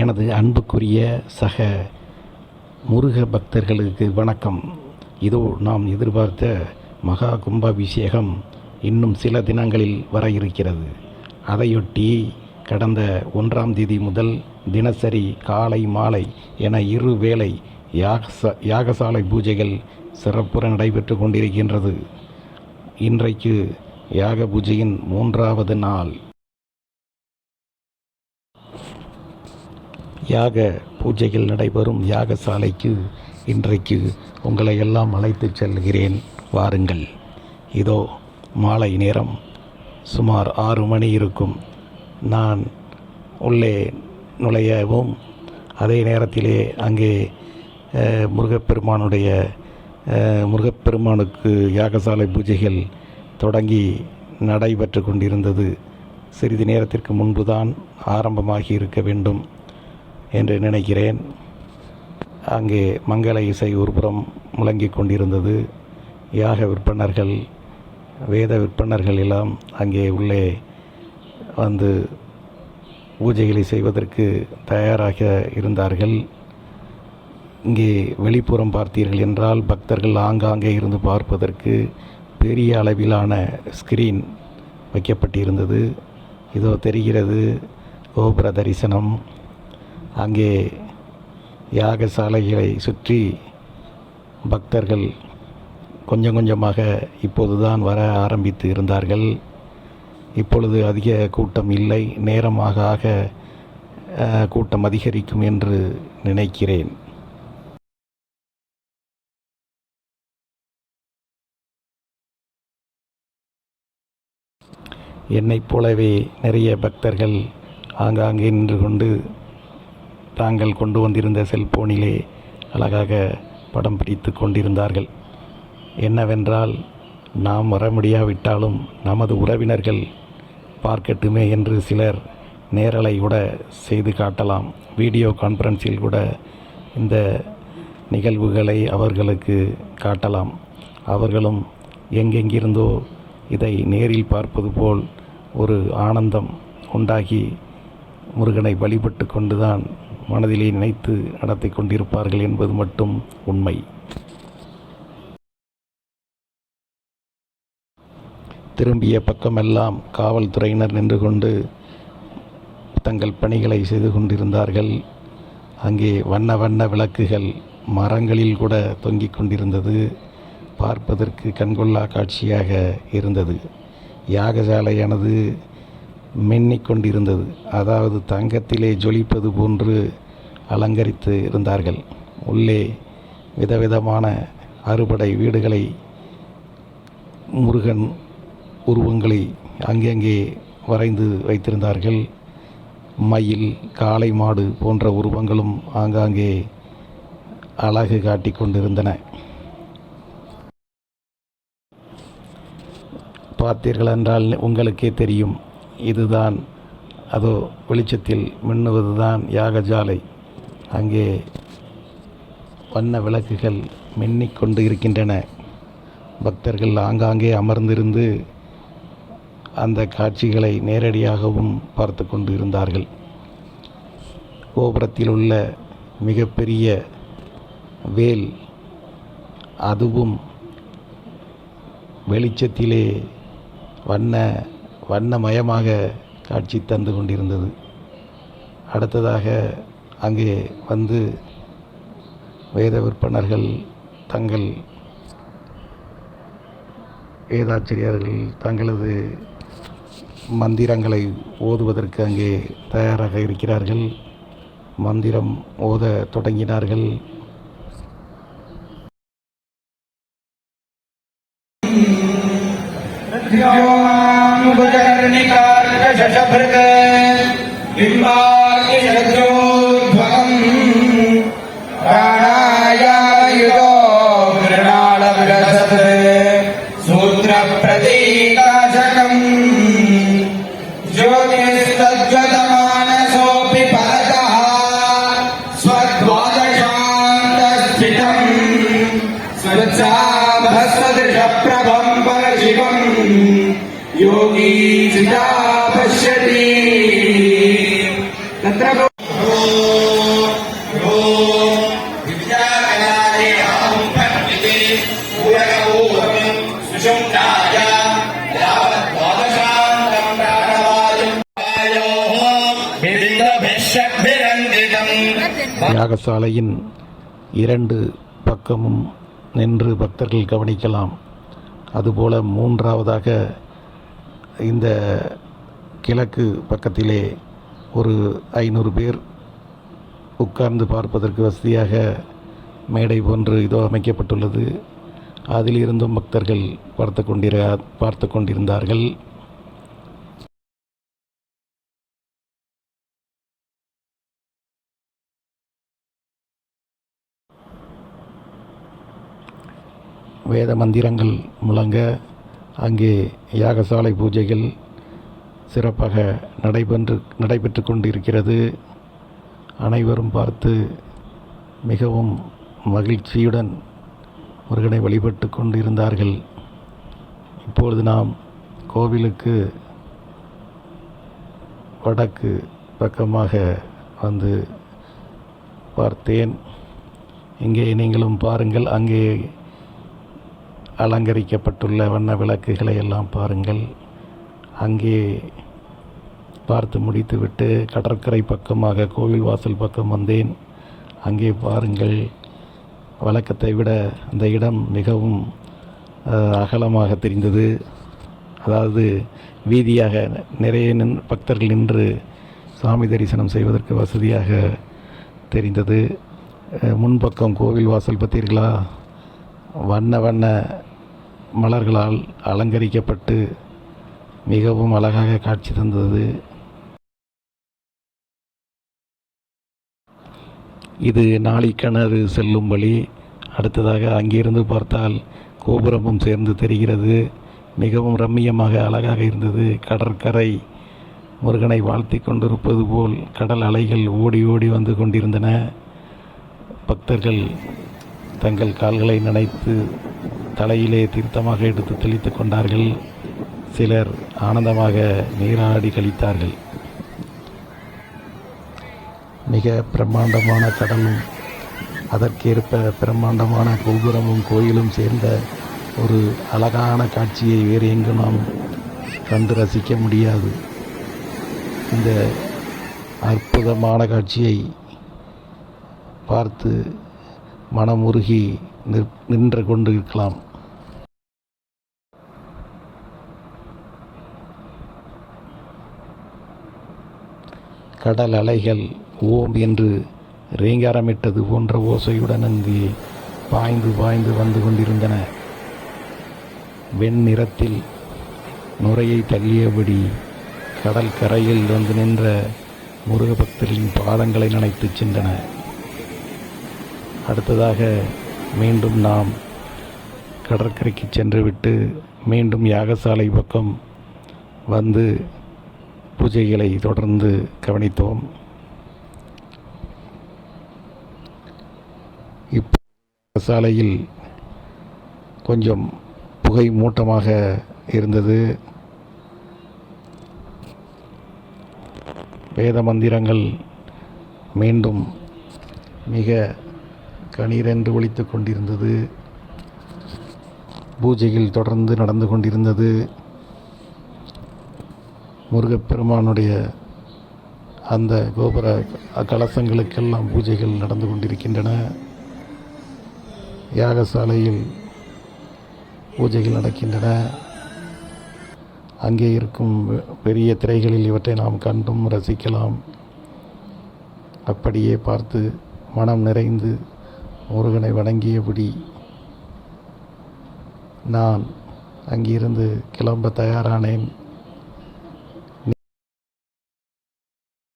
எனது அன்புக்குரிய சக முருக பக்தர்களுக்கு வணக்கம். இதோ நாம் எதிர்பார்த்த மகா கும்பாபிஷேகம் இன்னும் சில தினங்களில் வர இருக்கிறது. அதையொட்டி கடந்த ஒன்றாம் தேதி முதல் தினசரி காலை மாலை என இரு வேளை யாகச யாகசாலை பூஜைகள் சிறப்புற நடைபெற்று கொண்டிருக்கின்றது. இன்றைக்கு யாக பூஜையின் மூன்றாவது நாள். யாக பூஜைகள் நடைபெறும் யாகசாலைக்கு இன்றைக்கு உங்களை எல்லாம் அழைத்துச் செல்கிறேன். வாருங்கள். இதோ மாலை நேரம். சுமார் ஆறு மணி இருக்கும். நான் உள்ளே நுழையவும் அதே நேரத்திலே அங்கே முருகப்பெருமானுடைய முருகப்பெருமானுக்கு யாகசாலை பூஜைகள் தொடங்கி நடைபெற்று கொண்டிருந்தது. சிறிது நேரத்திற்கு முன்புதான் ஆரம்பமாகி இருக்க வேண்டும். என்று நினைக்கிறேன். அங்கே மங்கள இசை ஒருபுறம் முழங்கிக் கொண்டிருந்தது. யாக விற்பனர்கள் வேத விற்பனர்கள் எல்லாம் அங்கே உள்ளே வந்து பூஜைகளை செய்வதற்கு தயாராக இருந்தார்கள். இங்கே வெளிப்புறம் பார்த்தீர்கள் என்றால் பக்தர்கள் ஆங்காங்கே இருந்து பார்ப்பதற்கு பெரிய அளவிலான ஸ்கிரீன் வைக்கப்பட்டிருந்தது. இதோ தெரிகிறது கோபுர தரிசனம். அங்கே யாகசாலைகளை சுற்றி பக்தர்கள் கொஞ்சம் கொஞ்சமாக இப்போதுதான் வர ஆரம்பித்து இருந்தார்கள். இப்பொழுது அதிக கூட்டம் இல்லை. நேரமாக ஆக கூட்டம் அதிகரிக்கும் என்று நினைக்கிறேன். என்னைப் போலவே நிறைய பக்தர்கள் ஆங்காங்கே நின்று கொண்டு தாங்கள் கொண்டு வந்திருந்த செல்போனிலே அழகாக படம் பிடித்து கொண்டிருந்தார்கள். என்னவென்றால் நாம் வர முடியாவிட்டாலும் நமது உறவினர்கள் பார்க்கட்டுமே என்று சிலர் நேரலை கூட செய்து காட்டலாம். வீடியோ கான்ஃபரன்ஸில் கூட இந்த நிகழ்வுகளை அவர்களுக்கு காட்டலாம். அவர்களும் எங்கெங்கிருந்தோ இதை நேரில் பார்ப்பது போல் ஒரு ஆனந்தம் உண்டாகி முருகனை வழிபட்டு கொண்டுதான் மனதிலே நினைத்து நடத்தி கொண்டிருப்பார்கள் என்பது மட்டும் உண்மை. திரும்பிய பக்கமெல்லாம் காவல்துறையினர் நின்று கொண்டு தங்கள் பணிகளை செய்து கொண்டிருந்தார்கள். அங்கே வண்ண வண்ண விளக்குகள் மரங்களில் கூட தொங்கிக் கொண்டிருந்தது. பார்ப்பதற்கு கண்கொள்ளா காட்சியாக இருந்தது. யாகசாலையானது மின்னிக் கொண்டிருந்தது. அதாவது தங்கத்திலே ஜொலிப்பது போன்று அலங்கரித்து இருந்தார்கள். உள்ளே விதவிதமான அறுபடை வீடுகளை முருகன் உருவங்களை அங்கங்கே வரைந்து வைத்திருந்தார்கள். மயில் காளை மாடு போன்ற உருவங்களும் ஆங்காங்கே அழகு காட்டி கொண்டிருந்தன. பார்த்தீர்கள் என்றால் உங்களுக்கே தெரியும். இதுதான் அதோ வெளிச்சத்தில் மின்னுவதுதான் யாகஜாலை. அங்கே வண்ண விளக்குகள் மின்னிக் கொண்டு இருக்கின்றன பக்தர்கள் ஆங்காங்கே அமர்ந்திருந்து அந்த காட்சிகளை நேரடியாகவும் பார்த்து கொண்டு இருந்தார்கள் கோபுரத்தில் உள்ள மிகப்பெரிய வேல் அதுவும் வெளிச்சத்திலே வண்ண வண்ணமயமாக காட்சி தந்து கொண்டிருந்தது. அடுத்ததாக அங்கே வந்து வேத விற்பனர்கள் தங்கள் வேதாச்சரியர்கள் தங்களது மந்திரங்களை ஓதுவதற்கு அங்கே தயாராக இருக்கிறார்கள். மந்திரம் ஓத தொடங்கினார்கள். பிம்பா तत्र யாகசாலையின் இரண்டு பக்கமும் நின்று பக்தர்கள் கவனிக்கலாம். அதுபோல மூன்றாவதாக இந்த கிழக்கு பக்கத்திலே ஒரு ஐநூறு பேர் உட்கார்ந்து பார்ப்பதற்கு வசதியாக மேடை போன்று இதோ அமைக்கப்பட்டுள்ளது. அதிலிருந்தும் பக்தர்கள் பார்த்து கொண்டிரு பார்த்து கொண்டிருந்தார்கள். வேத மந்திரங்கள் முழங்க அங்கே யாகசாலை பூஜைகள் சிறப்பாக நடைபெற்று நடைபெற்று கொண்டிருக்கிறது. அனைவரும் பார்த்து மிகவும் மகிழ்ச்சியுடன் முருகனை வழிபட்டு கொண்டிருந்தார்கள். இப்பொழுது நாம் கோவிலுக்கு வடக்கு பக்கமாக வந்து பார்த்தேன். இங்கே நீங்களும் பாருங்கள் அங்கே அலங்கரிக்கப்பட்டுள்ள வண்ண விளக்குகளை எல்லாம் பாருங்கள். அங்கே பார்த்து முடித்துவிட்டு கடற்கரை பக்கமாக கோவில் வாசல் பக்கம் வந்தேன். அங்கே பாருங்கள் வழக்கத்தை விட அந்த இடம் மிகவும் அகலமாக தெரிந்தது. அதாவது வீதியாக நிறைய நின் பக்தர்கள் நின்று சாமி தரிசனம் செய்வதற்கு வசதியாக தெரிந்தது. முன்பக்கம் கோவில் வாசல் பார்த்தீர்களா? வண்ண வண்ண மலர்களால் அலங்கரிக்கப்பட்டு மிகவும் அழகாக காட்சி தந்தது. இது நாளிக்கிணறு செல்லும் வழி. அடுத்ததாக அங்கிருந்து பார்த்தால் கோபுரமும் சேர்ந்து தெரிகிறது. மிகவும் ரம்மியமாக அழகாக இருந்தது கடற்கரை. முருகனை வாழ்த்தி கொண்டிருப்பது போல் கடல் அலைகள் ஓடி ஓடி வந்து கொண்டிருந்தன. பக்தர்கள் தங்கள் கால்களை நனைத்து தலையிலே தீர்த்தமாக எடுத்து தெளித்து கொண்டார்கள். சிலர் ஆனந்தமாக நீராடி கழித்தார்கள். மிக பிரம்மாண்டமான கடலும் அதற்கேற்ப பிரம்மாண்டமான கோபுரமும் கோயிலும் சேர்ந்த ஒரு அழகான காட்சியை வேறு எங்கு நாம் கண்டு ரசிக்க முடியாது. இந்த அற்புதமான காட்சியை பார்த்து மனமுருகி நிற்- நின்று கொண்டிருக்கலாம். கடல் அலைகள் ஓம் என்று ரீங்காரமிட்டது போன்ற ஓசையுடன் அங்கே பாய்ந்து பாய்ந்து வந்து கொண்டிருந்தன. வெண்ணிறத்தில் நுரையை தள்ளியபடி கடல் கரையில் வந்து நின்ற முருகபக்தரின் பாதங்களை நனைத்துச் சென்றன. அடுத்ததாக மீண்டும் நாம் கடற்கரைக்கு சென்றுவிட்டு மீண்டும் யாகசாலை பக்கம் வந்து பூஜைகளை தொடர்ந்து கவனித்தோம். இப்போ சாலையில் கொஞ்சம் புகை மூட்டமாக இருந்தது. வேத மந்திரங்கள் மீண்டும் மிக கணீரென்று ஒழித்து கொண்டிருந்தது. பூஜைகள் தொடர்ந்து நடந்து கொண்டிருந்தது. முருகப்பெருமானுடைய அந்த கோபுர கலசங்களுக்கெல்லாம் பூஜைகள் நடந்து கொண்டிருக்கின்றன. யாகசாலையில் பூஜைகள் நடக்கின்றன. அங்கே இருக்கும் பெரிய திரைகளில் இவற்றை நாம் கண்டும் ரசிக்கலாம். அப்படியே பார்த்து மனம் நிறைந்து முருகனை வணங்கியபடி நான் அங்கிருந்து கிளம்ப தயாரானேன்.